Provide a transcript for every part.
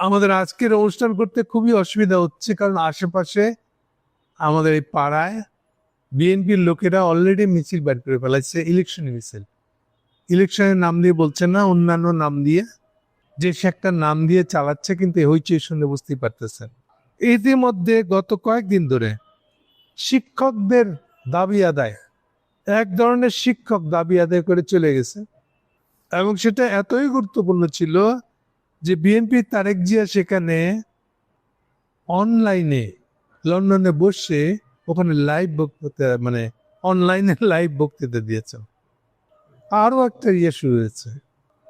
আমাদের আজকের অনুষ্ঠান করতে খুবই অসুবিধা হচ্ছে, কারণ আশেপাশে আমাদের এই পাড়ায় বিএনপির লোকেরা অলরেডি মিছিল বের করে ফেলাচ্ছে ইলেকশন মিছিল। ইলেকশনের নাম দিয়ে বলছে না, অন্যান্য নাম দিয়ে। যে সে একটা নাম দিয়ে চালাচ্ছে, কিন্তু হইচই শুনে বুঝতেই পারতেছেন। ইতিমধ্যে গত কয়েকদিন ধরে শিক্ষকদের দাবি আদায়, এক ধরনের শিক্ষক দাবি আদায় করে চলে গেছে। এবং সেটা এতই গুরুত্বপূর্ণ ছিল যে বিএনপি তারেক জিয়া সেখানে অনলাইনে লন্ডনে বসে ওখানে লাইভ বক্তৃতা মানে অনলাইনে লাইভ বক্তৃতা দিয়েছেন আরও একটা ইয়ে শুরু হয়েছে।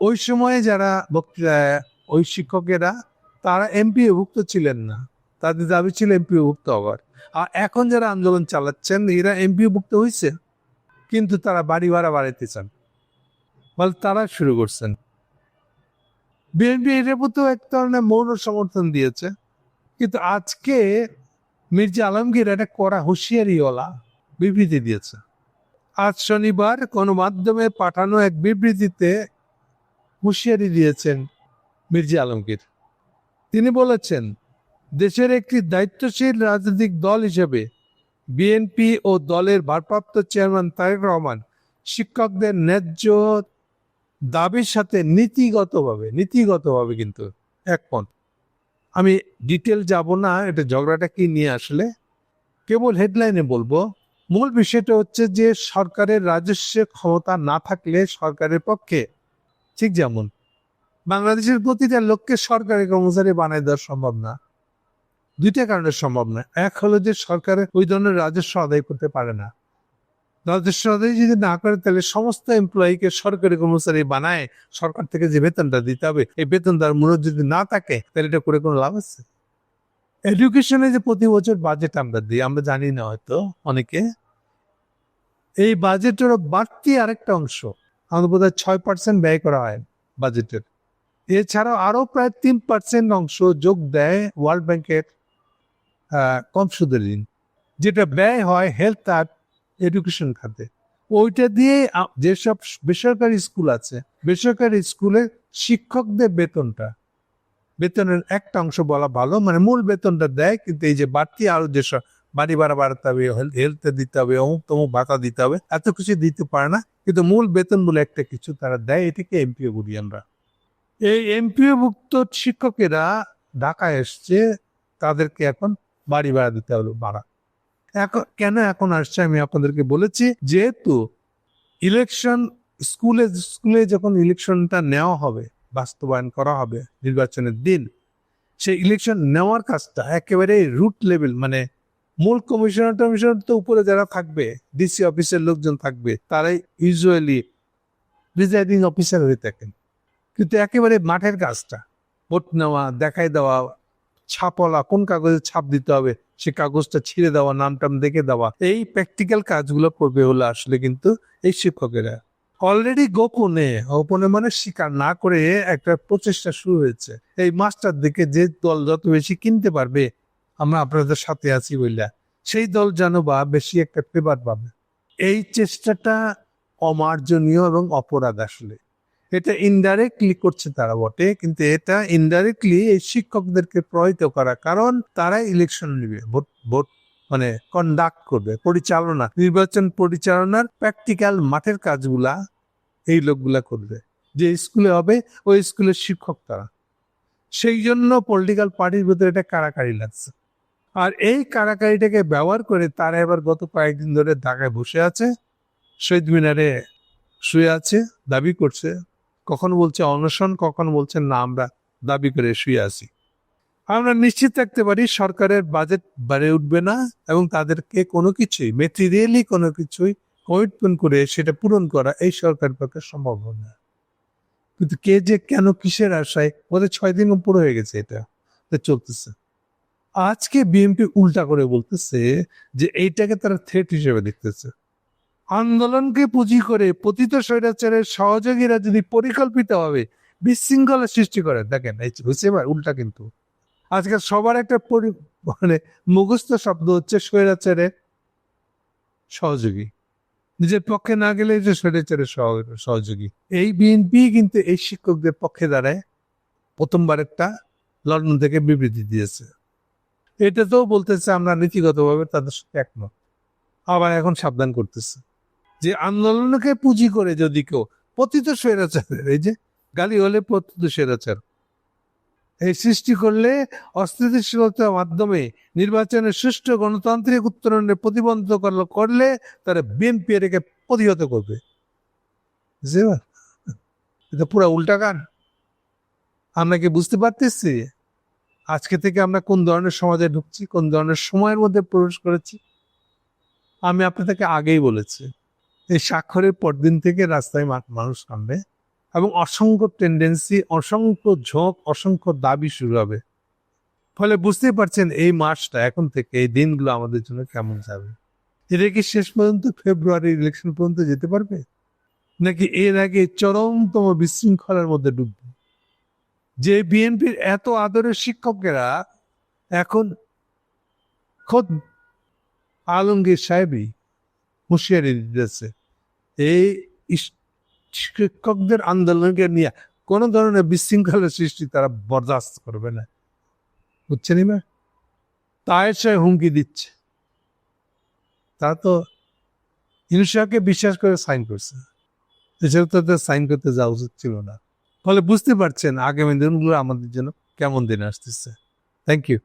ওই সময়ে যারা বক্তৃতা, ওই শিক্ষকেরা, তারা এমপিওভুক্ত ছিলেন না। তাদের দাবি ছিল এমপিওভুক্ত হওয়ার। আর এখন যারা আন্দোলন চালাচ্ছেন, এরা এমপিওভুক্ত হয়েছে। কিন্তু তারা বাড়ি ভাড়া বাড়াইতে চান। বলে, তারা শুরু করছেন। বিএনপি এর প্রতিও এক ধরনের মৌন সমর্থন দিয়েছে। কিন্তু আজকে মির্জা আলমগীর একটা কড়া হুঁশিয়ারিওয়ালা বিবৃতি দিয়েছে। আজ শনিবার কোনো মাধ্যমে পাঠানো এক বিবৃতিতে হুঁশিয়ারি দিয়েছেন মির্জা আলমগীর। তিনি বলেছেন, দেশের একটি দায়িত্বশীল রাজনৈতিক দল হিসেবে বিএনপি ও দলের ভারপ্রাপ্ত চেয়ারম্যান তারেক রহমান শিক্ষকদের ন্যায্য দাবির সাথে নীতিগতভাবে নীতিগতভাবে কিন্তু একমত। আমি ডিটেল যাব না, এটা ঝগড়াটা কি নিয়ে আসলে? কেবল হেডলাইনে বলব, মূল বিষয়টা হচ্ছে যে সরকারের রাজস্ব ক্ষমতা না থাকলে সরকারের পক্ষে, ঠিক যেমন, বাংলাদেশের প্রতিটা লোককে সরকারি কর্মচারী বানাই দেওয়া সম্ভব না। দুইটা কারণে সম্ভব না। এক হলো যে সরকারের ওই ধরনের রাজস্ব আদায় করতে পারে না। রাজস্ব যদি না করে, তাহলে সমস্ত এমপ্লয়িকে সরকারি কর্মচারী বানায় সরকার থেকে যে বেতনটা দিতে হবে, এই বেতন তার মূল্য যদি না থাকে, তাহলে এটা করে কোনো লাভ আছে? এডুকেশনে যে প্রতি বছর বাজেট আমরা দিই, আমরা জানি না হয়তো অনেকে। এই বাজেটের বাড়তি আরেকটা অংশ আমাদের বোধ হয় ছয় পার্সেন্ট ব্যয় করা হয় বাজেটের এছাড়াও আরও প্রায় তিন পার্সেন্ট অংশ যোগ দেয় ওয়ার্ল্ড ব্যাংকের কম সুদের ঋণ, যেটা ব্যয় হয় হেলথ আর এডুকেশন খাতে। ওইটা দিয়ে যেসব বেসরকারি স্কুল আছে, বেসরকারি স্কুলে শিক্ষকদের বেতনটা, বেতনের একটা অংশ বলা ভালো মানে মূল বেতনটা দেয়, কিন্তু এই যে বাড়তি আরও যেসব বাড়ি ভাড়া বাড়াতে হবে হেলথে দিতে হবে, অমুক তমুক ভাতা দিতে হবে, এত কিছু দিতে পারে না, কিন্তু মূল বেতন বলে একটা কিছু তারা দেয়, এটাকে এমপিও আমরা। এই এমপিও ভুক্ত শিক্ষকেরা ঢাকায় এসছে, তাদেরকে এখন বাড়ি ভাড়া দিতে হবে, ভাড়া। এখন, কেন এখন আসছে? আমি আপনাদেরকে বলেছি, যেহেতু ইলেকশন স্কুলে স্কুলে যখন ইলেকশনটা নেওয়া হবে, বাস্তবায়ন করা হবে নির্বাচনের দিন, সেই ইলেকশন নেওয়ার কাজটা একেবারে রুট লেভেল মানে মূল কমিশনার টমিশনার তো উপরে যারা থাকবে ডিসি অফিসের লোকজন থাকবে, তারাই ইউজুয়ালি প্রিজাইডিং অফিসার হয়ে থাকেন। কিন্তু একেবারে মাঠের কাজটা, ভোট নেওয়া, দেখাই দেওয়া ছাপলা কোন কাগজে ছাপ দিতে হবে সে কাগজটা ছিঁড়ে দেওয়া নাম টাম দেখে দেওয়া, এই প্র্যাকটিক্যাল কাজগুলো করবে হলো আসলে কিন্তু এই শিক্ষকেরা। অলরেডি গোপনে গোপনে মানে স্বীকার না করে একটা প্রচেষ্টা শুরু হয়েছে। এই মাস্টার দিকে যে দল যত বেশি কিনতে পারবে, আমরা আপনাদের সাথে আছি বললা সেই দল যেন বা বেশি একটা ফেভার পাবে। এই চেষ্টাটা অমার্জনীয় এবং অপরাধ আসলে। এটা ইনডাইরেক্টলি করছে তারা বটে, কিন্তু এটা ইনডাইরেক্টলি এই শিক্ষকদেরকে প্রভাবিত করা। কারণ তারা ইলেকশন নেবে, ভোট ভোট মানে কন্ডাক্ট করবে, পরিচালনা, নির্বাচন পরিচালনার প্র্যাকটিক্যাল মাঠের কাজগুলা এই লোকগুলা করবে। যে স্কুলে হবে, ওই স্কুলের শিক্ষক তারা। সেই জন্য পলিটিক্যাল পার্টির ভিতরে এটা কারাকারি লাগছে। আর এই কারাকারিটাকে ব্যবহার করে তারা এবার গত কয়েকদিন ধরে ঢাকায় বসে আছে, শহীদ মিনারে শুয়ে আছে, দাবি করছে কখন বলছে অনশন, কখন বলছে না, আমরা দাবি করে শুয়ে আছি। আমরা নিশ্চিত থাকতে পারি সরকারের বাজেট বাড়ে উঠবে না এবং তাদেরকে কোনো কিছুই মেটেরিয়ালি কোনো কিছুই কমিটমেন্ট করে সেটা পূরণ করা এই সরকারের পক্ষে সম্ভব হবে না। কিন্তু কে যে কেন কিসের আশায় ওদের ছয় দিন উপর হয়ে গেছে এটা চলতেছে। আজকে বিএনপি উল্টা করে বলতেছে যে এইটাকে তারা থ্রেট হিসেবে দেখতেছে। আন্দোলনকে পুঁজি করে পতিত স্বৈরাচারের সহযোগীরা যদি পরিকল্পিতভাবে বিশৃঙ্খলা সৃষ্টি করে দেখেন এবার উল্টা কিন্তু। আজকে সবার একটা মানে মুখস্থ শব্দ হচ্ছে স্বৈরাচারের সহযোগী। নিজের পক্ষে না গেলে যে স্বৈরাচারের সহ- সহযোগী। এই বিএনপি কিন্তু এই শিক্ষকদের পক্ষে দাঁড়ায়, প্রথমবার একটা লন্ডন থেকে বিবৃতি দিয়েছে। এটা তো বলতেছে আমরা নীতিগতভাবে তাদের সাথে একমত। আবার এখন সাবধান করতেছে। যে আন্দোলনকে পুঁজি করে যদি কেউ, পতিত স্বৈরাচারের, এই যে গালি হলে পতিত স্বৈরাচার। এই সৃষ্টি করলে অস্থিতিশীলতার মাধ্যমে নির্বাচনের সুষ্ঠু গণতান্ত্রিক উত্তরণের প্রতিবন্ধ করলে তারা বিএনপি এটাকে প্রতিহত করবে? এটা পুরো উল্টা গান আমরা কি বুঝতে পারতেছি? আজকে থেকে আমরা কোন ধরনের সমাজে ঢুকছি, কোন ধরনের সময়ের মধ্যে প্রবেশ করেছি? আমি আপনাদেরকে আগেই বলেছি। এই স্বাক্ষরের পরদিন থেকে রাস্তায় মানুষ নামবে এবং অসংখ্য টেন্ডেন্সি অসংখ্য ঝোঁক, অসংখ্য দাবি শুরু হবে। ফলে বুঝতেই পারছেন এই মাসটা এখন থেকে এই দিনগুলো আমাদের জন্য কেমন যাবে। এটা কি শেষ পর্যন্ত ফেব্রুয়ারি ইলেকশন পর্যন্ত যেতে পারবে? নাকি এর আগে চরমতম বিশৃঙ্খলার মধ্যে ডুববে? যে বিএনপির এত আদরের শিক্ষকেরা এখন খোদ আলমগীর সাহেবই হুঁশিয়ারি দিতেছে। এই শিক্ষকদের আন্দোলনকে নিয়ে কোনো ধরনের বিশৃঙ্খলার সৃষ্টি তারা বরদাস্ত করবে না। বুঝছেন এবার? তাই সে হুমকি দিচ্ছে। তা তো ইনসাকে বিশ্বাস করে সাইন করছে। এছাড়া তাদের সাইন করতে যাওয়া উচিত ছিল না। ফলে বুঝতে পারছেন আগামী দিনগুলো আমাদের জন্য কেমন দিন আসতেছে। Thank you.